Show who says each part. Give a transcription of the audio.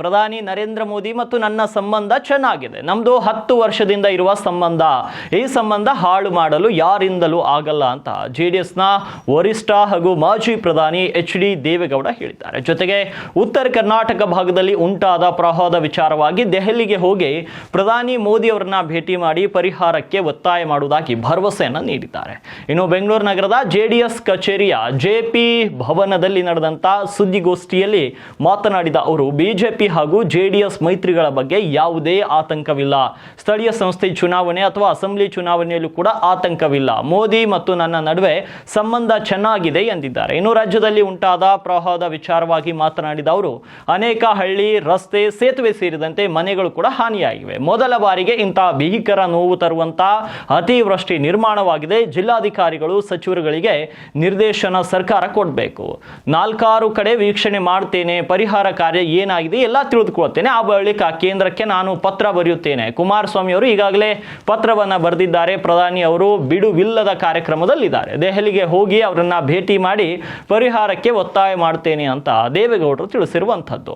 Speaker 1: ಪ್ರಧಾನಿ ನರೇಂದ್ರ ಮೋದಿ ಮತ್ತು ನನ್ನ ಸಂಬಂಧ ಚೆನ್ನಾಗಿದೆ. ನಮ್ದು ಹತ್ತು ವರ್ಷದಿಂದ ಇರುವ ಸಂಬಂಧ. ಈ ಸಂಬಂಧ ಹಾಳು ಮಾಡಲು ಯಾರಿಂದಲೂ ಆಗಲ್ಲ ಅಂತ ಜೆ ಡಿ ಎಸ್ನ ವರಿಷ್ಠ ಹಾಗೂ ಮಾಜಿ ಪ್ರಧಾನಿ ಎಚ್ ಡಿ ದೇವೇಗೌಡ ಹೇಳಿದ್ದಾರೆ. ಜೊತೆಗೆ ಉತ್ತರ ಕರ್ನಾಟಕ ಭಾಗದಲ್ಲಿ ಉಂಟಾದ ಪ್ರವಾಹದ ವಿಚಾರವಾಗಿ ದೆಹಲಿಗೆ ಹೋಗಿ ಪ್ರಧಾನಿ ಮೋದಿ ಅವರನ್ನ ಭೇಟಿ ಮಾಡಿ ಪರಿಹಾರಕ್ಕೆ ಒತ್ತಾಯ ಮಾಡುವುದಾಗಿ ಭರವಸೆಯನ್ನು ನೀಡಿದ್ದಾರೆ. ಇನ್ನು ಬೆಂಗಳೂರು ನಗರದ ಜೆ ಡಿ ಎಸ್ ಕಚೇರಿಯ ಜೆಪಿ ಭವನದಲ್ಲಿ ನಡೆದಂತ ಸುದ್ದಿಗೋಷ್ಠಿಯಲ್ಲಿ ಮಾತನಾಡಿದ ಅವರು ಬಿಜೆಪಿ ಹಾಗೂ ಜೆಡಿಎಸ್ ಮೈತ್ರಿಗಳ ಬಗ್ಗೆ ಯಾವುದೇ ಆತಂಕವಿಲ್ಲ. ಸ್ಥಳೀಯ ಸಂಸ್ಥೆ ಚುನಾವಣೆ ಅಥವಾ ಅಸೆಂಬ್ಲಿ ಚುನಾವಣೆಯಲ್ಲೂ ಕೂಡ ಆತಂಕವಿಲ್ಲ. ಮೋದಿ ಮತ್ತು ನನ್ನ ನಡುವೆ ಸಂಬಂಧ ಚೆನ್ನಾಗಿದೆ ಎಂದಿದ್ದಾರೆ. ಇನ್ನು ರಾಜ್ಯದಲ್ಲಿ ಉಂಟಾದ ಪ್ರವಾಹದ ವಿಚಾರವಾಗಿ ಮಾತನಾಡಿದ ಅವರು, ಅನೇಕ ಹಳ್ಳಿ, ರಸ್ತೆ, ಸೇತುವೆ ಸೇರಿದಂತೆ ಮನೆಗಳು ಕೂಡ ಹಾನಿಯಾಗಿವೆ. ಮೊದಲ ಬಾರಿಗೆ ಇಂತಹ ಭೀಕರ ನೋವು ತರುವಂತಹ ಅತಿವೃಷ್ಟಿ ನಿರ್ಮಾಣವಾಗಿದೆ. ಜಿಲ್ಲಾಧಿಕಾರಿಗಳು, ಸಚಿವರುಗಳಿಗೆ ನಿರ್ದೇಶನ ಸರ್ಕಾರ ಕೊಡಬೇಕು. ನಾಲ್ಕಾರು ಕಡೆ ವೀಕ್ಷಣೆ ಮಾಡ್ತೇನೆ. ಪರಿಹಾರ ಕಾರ್ಯ ಏನಾಗಿದೆ? ಎಲ್ಲ ತಿಳಿದುಕೊಳ್ತೇನೆ ಆ ಬಳಿಕ ಕೇಂದ್ರಕ್ಕೆ ನಾನು ಪತ್ರ ಬರೆಯುತ್ತೇನೆ. ಕುಮಾರಸ್ವಾಮಿ ಅವರು ಈಗಾಗಲೇ ಪತ್ರವನ್ನು ಬರೆದಿದ್ದಾರೆ. ಪ್ರಧಾನಿ ಅವರು ಬಿಡುವಿಲ್ಲದ ಕಾರ್ಯಕ್ರಮದಲ್ಲಿದ್ದಾರೆ. ದೆಹಲಿಗೆ ಹೋಗಿ ಅವರನ್ನು ಭೇಟಿ ಮಾಡಿ ಪರಿಹಾರಕ್ಕೆ ಒತ್ತಾಯ ಮಾಡ್ತೇನೆ ಅಂತ ದೇವೇಗೌಡರು ತಿಳಿಸಿರುವಂಥದ್ದು.